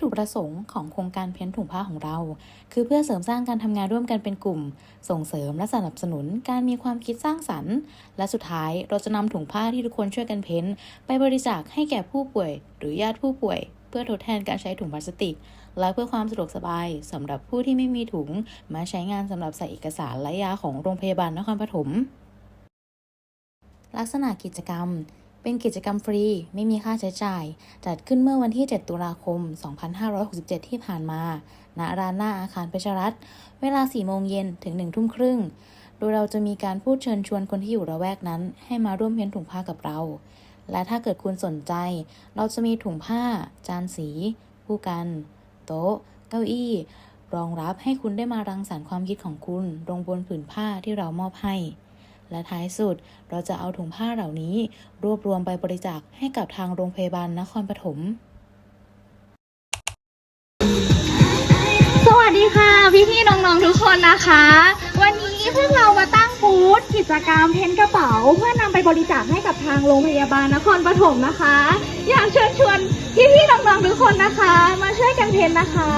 ถุประสงค์ของโครงการเพ้นถุงผ้าของเรา คือเพื่อเสริมสร้างการทำงานร่วมกันเป็นกลุ่ม ส่งเสริมและสนับสนุนการมีความคิดสร้างสรรค์ และสุดท้ายเราจะนำถุงผ้าที่ทุกคนช่วยกันเพ้น ไปบริจาคให้แก่ผู้ป่วย หรือญาติผู้ป่วย เพื่อทดแทนการใช้ถุงพลาสติก และเพื่อความสะดวกสบายสำหรับผู้ที่ไม่มีถุง มาใช้งานสำหรับใส่เอกสารและยาของโรงพยาบาลนครปฐมลักษณะกิจกรรม เป็นกิจกรรมฟรี ไม่มีค่าใช้จ่าย จัดขึ้นเมื่อวันที่ 7 ตุลาคม 2567 ที่ผ่านมา ณ ร้านหน้าอาคารเพชรรัตน์เวลา 4 โมงเย็นถึง 1 ทุ่มครึ่ง โดยเราจะมีการพูดเชิญชวนคนที่อยู่ระแวกนั้น ให้มาร่วมเพ้นถุงผ้ากับเรา และถ้าเกิดคุณสนใจ เราจะมีถุงผ้า จานสี ผู้กัน โต๊ะ เก้าอี้ รองรับให้คุณได้มารังสรรค์ความคิดของคุณลงบนผืนผ้าที่เรามอบให้ และท้ายสุดเราจะเอาถุงผ้าเหล่านี้ รวบรวมไปบริจาคให้กับทางโรงพยาบาลนครปฐม สวัสดีค่ะพี่พี่น้องๆทุกคนนะคะ วันนี้พวกเรามาตั้งบูธกิจกรรมเพ้นกระเป๋า เพื่อนำไปบริจาคให้กับทางโรงพยาบาลนครปฐมนะคะ อยากเชิญชวนพี่พี่น้องๆทุกคนนะคะ มาช่วยกันเพ้นนะคะ